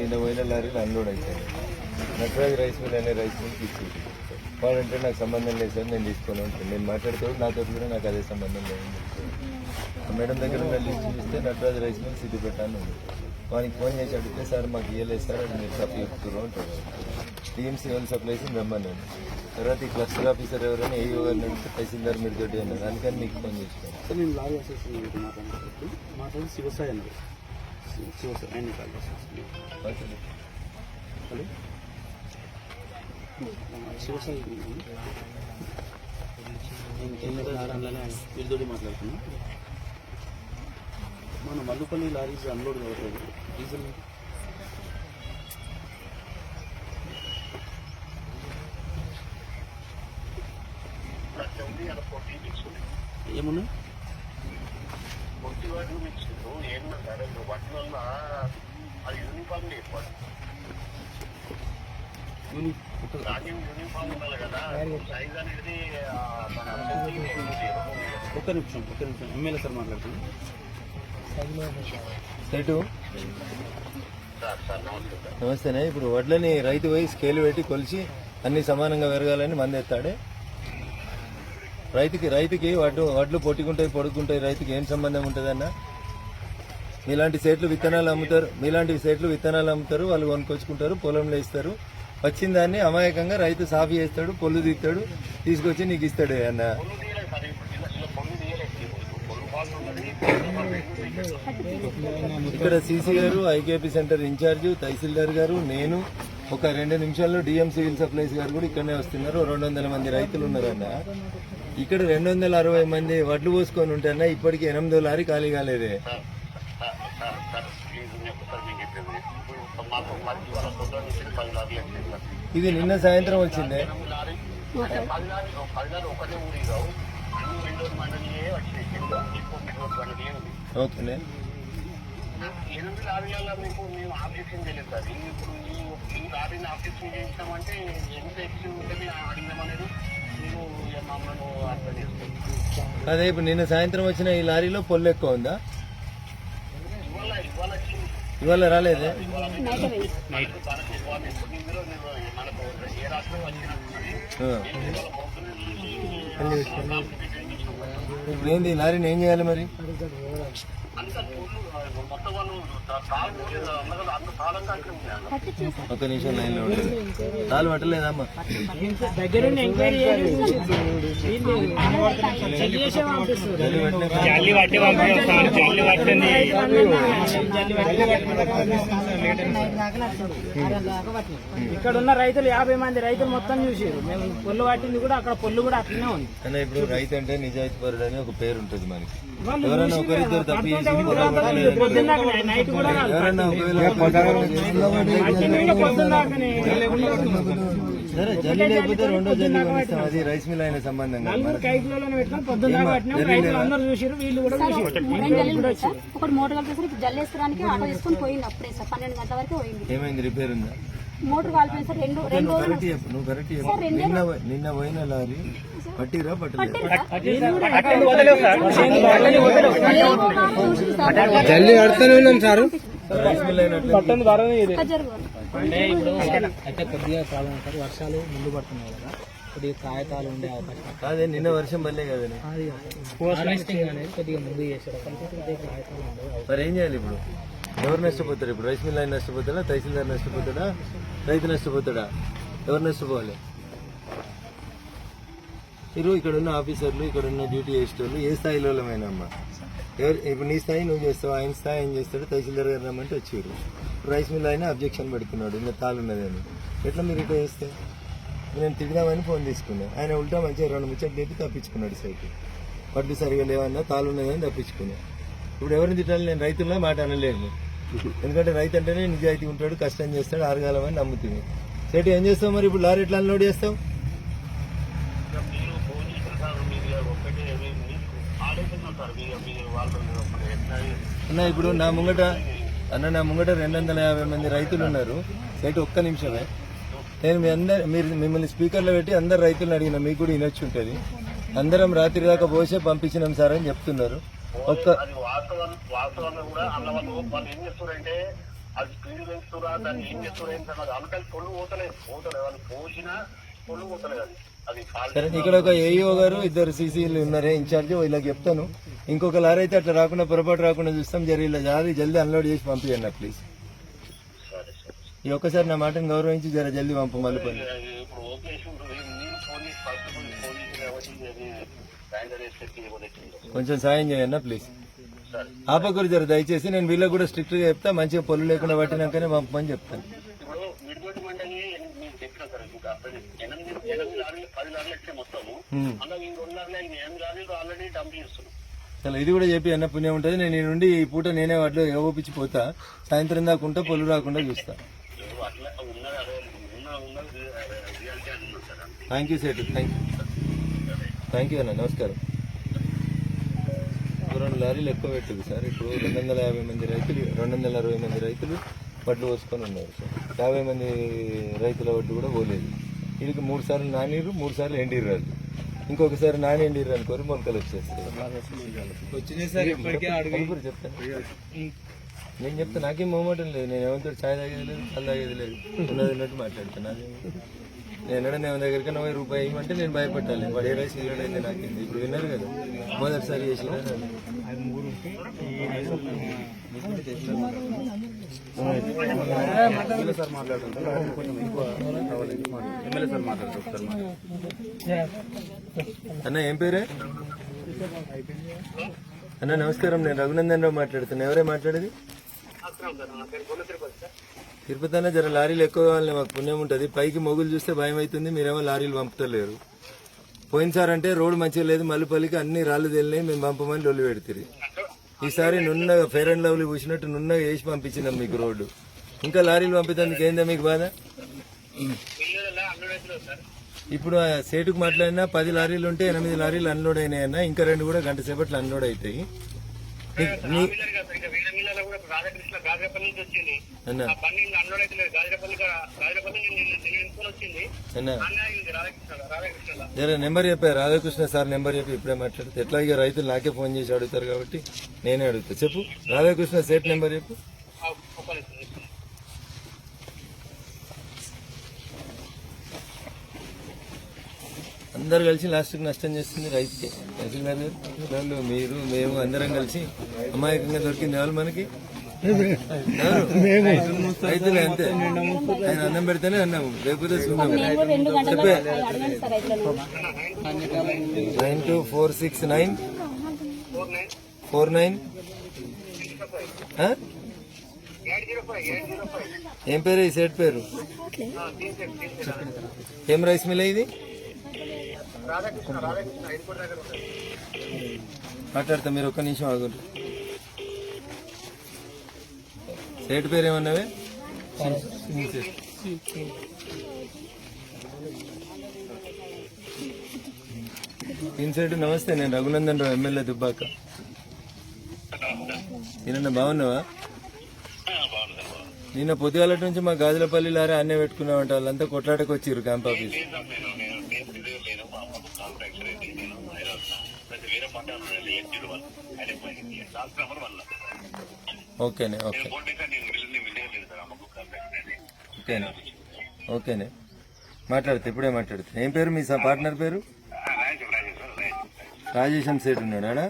నిన్న పోయిన లారీలు అన్లోడ్ అవుతాయి నటరాజ్ రైస్ మిల్ అనే రైస్ మిల్కి ఇచ్చింది. వాడంటే నాకు సంబంధం లేదు సార్ నేను తీసుకొని ఉంటాను. నేను మాట్లాడుతూ నాతో కూడా నాకు అదే సంబంధం లేదు. మేడం దగ్గర ఉన్న లిస్ట్ చూస్తే నటరాజ్ రైస్ మిల్ సిద్ధి పెట్టాను. వానికి ఫోన్ చేసి అడిగితే సార్ మాకు ఇవ్వలేదు సార్ అది మీరు తప్పు చెప్తున్నారు అంటారు టీఎంసీ వాళ్ళు సప్లైస్ రమ్మన్నాను తర్వాత ఈ క్లస్టర్ ఆఫీసర్ ఎవరైనా ఏ గారిని అడిగితే తహసీల్దార్ మీరు తోటి అన్నారు. అందుకని మీకు ఫోన్ చేసినాను సార్ నేను లారీ అసోసియేషన్ మాట్లాడుతున్నాను. మాట్లాడి శివసాయి అన్నారు. శివ- శివసాయి ఆయన కాల్ చేస్తాను హలో ఆ, శివసాయి నేను కింద వీళ్ళతోటి మాట్లాడుతున్నా మన మల్లుపల్లి లారీస్ అన్లోడ్ అవుతుంది డీజిల్ ఏమున్నాయి పొట్టివాడు ఇచ్చిండు ఏమన్నా సరే వాటి వల్ల అది యూనిఫామ్ ఏర్పాటు రాజ్యం యూనిఫామ్ ఉండాలి కదా సైజ్ అనేది ఒక్క నిమిషం ఒక్క నిమిషం. ఎమ్మెల్యే సార్ మాట్లాడుతున్నాను నమస్తేనే. ఇప్పుడు వడ్లని రైతు పోయి స్కేల్ పెట్టి కొలిచి అన్ని సమానంగా పెరగాలని మంది ఎత్తాడే రైతుకి రైతుకి వడ్లు వడ్లు పొట్టుకుంటాయి పొడుకుంటాయి రైతుకి ఏం సంబంధం ఉంటుందన్న మీలాంటి సెట్లు విత్తనాలు అమ్ముతారు మీలాంటి సెట్లు విత్తనాలు అమ్ముతారు వాళ్ళు కొనుక్కొచ్చుకుంటారు పొలంలో ఇస్తారు. వచ్చిన దాన్ని అమాయకంగా రైతు సాఫీ చేస్తాడు పొల్లు తీస్తాడు తీసుకొచ్చి నీకు ఇస్తాడు అన్న? ఇక్కడ సీసీ గారు ఐకేపీ సెంటర్ ఇన్ఛార్జ్ తహసీల్దార్ గారు నేను ఒక రెండు నిమిషాల్లో డిఎం సివిల్ సప్లైస్ గారు కూడా ఇక్కడనే వస్తున్నారు. రెండు వందల మంది రైతులు ఉన్నారన్న? ఇక్కడ రెండు వందల అరవై మంది వడ్లు పోసుకొని ఉంటారన్న ఇప్పటికి ఎనిమిదో లారీ ఖాళీ కాలేదే. ఇది నిన్న సాయంత్రం వచ్చిందే. ఓకేనే. ఎనిమిది లారీలలో మీకు మేము ఆబ్జెక్షన్ చేయలేదు సార్. ఇప్పుడు ఈ లారీని ఆబ్జెక్షన్ చేయించామంటే ఎంత ఎక్స్ ఉంటే మేము అడిగినామనేది? అదే ఇప్పుడు నిన్న సాయంత్రం వచ్చిన ఈ లారీలో పొల్లు ఎక్కువ ఉందా? ఇవాళ రాలేదే? మనకి ఇప్పుడు ఏంది లారీని ఏం చేయాలి మరి? అంత పూలు మొత్తం వాళ్ళు తాళ్ళు అందరూ అంత తాళంగా అక్కడ ఉంది అన్న ఒక నిమిషం లైన్లో ఉండదు తాళ్ళు పట్టలేదమ్మా పట్టిన ఇక్కడ ఉన్న రైతులు యాభై మంది రైతులు మొత్తం చూసారు మేము పొల్లు పట్టింది కూడా అక్కడ పొల్లు కూడా అట్లనే ఉంది. కానీ ఇప్పుడు రైతు అంటే నిజాయితీ పరుడు అని ఒక పేరు ఉంటుంది మనకి. ఎవరైనా ఒకరిద్దరు తప్పు నైట్ కూడా సరే జల్లి లేకపోతే రెండో జల్లి కొనిస్తాం అది రైస్ మిల్ అయిన సంబంధం కాదు నలుగురు కైకులలో పెట్టుకొని పొద్దున్న దాకా పట్టినాం రైతులు అందరూ చూసారు వీళ్ళు కూడా చూసారు మూడేం జల్లి ఉంటుంది సార్ ఒకటి మోటార్ కలిపేసరికి ఆటో తీసుకొని పోయింది అప్పుడే సార్ పన్నెండు గంటల వరకు పోయింది ఏమైంది? రిపేర్ ఉందా? మోటార్ కాలిపోయింది సార్ రెండు రెండు నువ్వు రోజులు. కరెక్ట్ చెప్పు నువ్వు కరెక్ట్ చెప్పు. నిన్న నిన్న పోయిన లారీ పట్టిరా పట్టలేదు? జల్లి పడుతూనే ఉన్నాం సార్. రైస్ మిల్ అయినట్లు. అయితే కొద్దిగా ప్రాబ్లం సార్ వర్షాలు ముందు పడుతున్నాయి కదా. కొద్దిగా కాగితాలు ఉండే అవకాశం కాదే నిన్న వర్షం పడలే హార్వెస్టింగ్ అనేది కొద్దిగా ముందు చేశారు. మరి ఏం చేయాలి ఇప్పుడు? ఎవరు నష్టపోతారు ఇప్పుడు? రైస్ మిల్ ఆయన నష్టపోతాడా? తహసీల్దార్ నష్టపోతాడా? రైతు నష్టపోతాడా? ఎవరు నష్టపోవాలి? మీరు ఇక్కడ ఉన్న ఆఫీసర్లు ఇక్కడ ఉన్న డ్యూటీ చేసేటోళ్ళు ఏ స్థాయిలో అమ్మా. ఎవరు ఇప్పుడు నీ స్థాయి నువ్వు చేస్తావు ఆయన స్థాయి ఏం చేస్తాడు తహసీల్దార్ గారు రమ్మంటే వచ్చారు రైస్ మిల్ ఆయన అబ్జెక్షన్ పెడుతున్నాడు ఇంకా తాళ్ళు ఉన్నదని. ఎట్లా మీరు ఇట్లా చేస్తే? నేను తిడదామని ఫోన్ తీసుకున్నాను ఆయన ఉల్టా మంచిగా రెండు ముచ్చట్లు చెప్పి తప్పించుకున్నాడు సైకి పట్టు సరిగా లేవన్నా తాళ్ళు ఉన్నదని తప్పించుకున్నాను ఇప్పుడు ఎవరిని తిట్టాలి? నేను రైతుల్లో మాట అనలేను. ఎందుకంటే రైతు అంటేనే నిజాయితీ ఉంటాడు కష్టం చేస్తాడు ఆరగాలమని నమ్ముతుంది. సేటు ఏం చేస్తావు మరి? ఇప్పుడు లారీ ఎట్లా అన్లోడ్ చేస్తావు మీరు ఫోన్ చేసిన సార్ మీరు ఒకటి మీకు ఆలోచన సార్ మీరు మీరు వాళ్ళు ఒకటి ఎట్లా అన్న ఇప్పుడు నా ముంగట అన్న నా ముంగట రెండు వందల యాభై మంది రైతులు ఉన్నారు సైట్ ఒక్క నిమిషమే. నేను మీ అందరు మీరు మిమ్మల్ని స్పీకర్లో పెట్టి అందరు రైతులను అడిగిన మీకు కూడా వినొచ్చు ఉంటుంది. అందరం రాత్రి దాకా పోసే పంపించినాం సార్ అని చెప్తున్నారు. ఒక్క అది స్పీడ్ పెంచుతురా దాన్ని ఏం పొల్లు పోతలేదు పోతలేదు వాళ్ళు పోసినా పొల్లు పోతలేదు అది సరే ఇక్కడ ఒక ఏఈఓ గారు ఇద్దరు సీసీలు ఉన్నారే. ఇన్ఛార్జ్ వీళ్ళకి చెప్తాను. ఇంకొక లారీ అయితే అట్లా రాకుండా పొరపాటు రాకుండా చూస్తాం. జరి ఇలా జాలి జల్దీ అన్లోడ్ చేసి పంపించండి ప్లీజ్. ఈ ఒక్కసారి నా మాటను గౌరవించి జర జల్దీ పంపు మళ్ళీ పని. కొంచెం సాయం చేయండి ప్లీజ్. ఆపకూరు జర దయచేసి నేను వీళ్ళకి కూడా స్ట్రిక్ట్గా చెప్తా. మంచిగా పొల్లు లేకుండా పట్టినాకనే పంపమని చెప్తాను. ఇప్పుడు లారీలు పది లారీలు మొత్తము అందులో లారీలు ఎనిమిది లారీలు ఆల్రెడీ డంప్ చేస్తున్నాం ఇది కూడా చెప్పి అన్న పుణ్యం ఉంటుంది. నేను నుండి ఈ పూట నేనే వాటిలో ఏవోపించి పోతా. సాయంత్రం దాకా ఉంటే పొల్లు రాకుండా చూస్తా. థ్యాంక్ యూ సేటు థ్యాంక్ యూ థ్యాంక్ యూ అన్న. నమస్కారం. రెండు లారీలు ఎక్కువ పెట్టింది సార్. ఇప్పుడు రెండు వందల యాభై మంది రైతులు రెండు వందల అరవై మంది రైతులు వడ్లు పోసుకొని ఉన్నారు సార్. యాభై మంది రైతుల వడ్లు కూడా పోలేదు. వీడికి మూడు సార్లు నానీరు మూడు సార్లు వాళ్ళు ఇంకొకసారి నాని ఎండిర్రు అనుకోరు మొలకలు ఇప్పటికే చెప్తాను. నేను చెప్తా నాకేం మొహమాటం లేదు. నేను ఎవరితో ఛాయ్ తాగేది లేదు చల్ల తాగేది లేదు. ఉన్నది ఉన్నట్టు మాట్లాడుతున్నా. నేను ఎన్నడన్నా ఎవరి దగ్గరికి పోయి రూపాయి ఇవ్వమంటే నేను భయపట్టాలి వాడు ఏ రైస్ ఇవ్వడైంది నాకేంది ఇప్పుడు విన్నారు కదా మొదటిసారి చేసిన అన్న ఏం పేరే? అన్న నమస్కారం నేను రఘునందన్ రావు మాట్లాడుతున్నా. ఎవరే మాట్లాడేది? తిరుపతి అన్న జర లారీలు ఎక్కువ కావాలని మాకు పుణ్యం ఉంటుంది. పైకి మొగులు చూస్తే భయం అవుతుంది. మీరేమో లారీలు పంపుతలేరు. పోయినసారి అంటే రోడ్డు మంచిగా లేదు మల్లిపల్లికి అన్ని రాళ్ళు తేలినాయి మేము పంపమని లొల్లి పెడుతుంది. ఈసారి నున్నగా ఫెయిర్ అండ్ లవ్లీ పూసినట్టు నున్నగా వేసి పంపించినాం మీకు రోడ్డు. ఇంకా లారీలు పంపించేందుకు ఏందా మీకు బాధ? ఇప్పుడు ఆ సేటుకు మాట్లాడినా పది లారీలు ఉంటే ఎనిమిది లారీలు అన్లోడ్ అయినాయన్నా ఇంకా రెండు కూడా గంట సేపట్లో అన్లోడ్ అవుతాయి. రాధాకృష్ణ గాజరపల్లి నుంచి వచ్చింది. ఆ బండి ఇంకా అన్లోడ్ అయితే లేదు. గాజరపల్లి గాజరపల్లి వచ్చింది. అయింది రాధాకృష్ణ రాధాకృష్ణ జర నెంబర్ చెప్పారు రాధాకృష్ణ సార్ నెంబర్ చెప్పి ఇప్పుడే మాట్లాడితే. ఎట్లా ఇక రైతులు నాకే ఫోన్ చేసి అడుగుతారు కాబట్టి నేనే అడుగుతా. చెప్పు. రాధాకృష్ణ సేట్ నెంబర్ చెప్పు. అందరు కలిసి లాస్ట్కి నష్టం చేస్తుంది రైతుకి. వాళ్ళు మీరు మేము అందరం కలిసి అమాయకంగా దొరికింది ఎవరు మనకి? ఎవరు? రైతులే అంతే. ఆయన అన్నం పెడితేనే అన్నాము లేకపోతే చూద్దాం నేను two four six nine. Four nine. ఏం పేరు ఈ సెట్ పేరు? ఏం రైస్ మిల్ ఇది? మాట్లాడతా మీరు ఒక్క నిమిషం ఆగుంటు సేటు పేరు ఏమన్నావే ఇన్సైడ్ నమస్తే నేను రఘునందన్ రావు ఎమ్మెల్యే దుబ్బాక. ఈయన బాగున్నావా? నిన్న పొద్దుగాల నుంచి మా గాజులపల్లి లారే అన్నే పెట్టుకున్నామంట వాళ్ళంతా కొట్లాటకు వచ్చిర్రు క్యాంప్ ఆఫీస్ ఓకేనే ఓకే. ఓకేనే ఓకేనే. మాట్లాడితే ఇప్పుడే మాట్లాడితే. ఏం పేరు మీ పార్ట్నర్ పేరు? రాజేశం సేట్ ఉన్నాడా?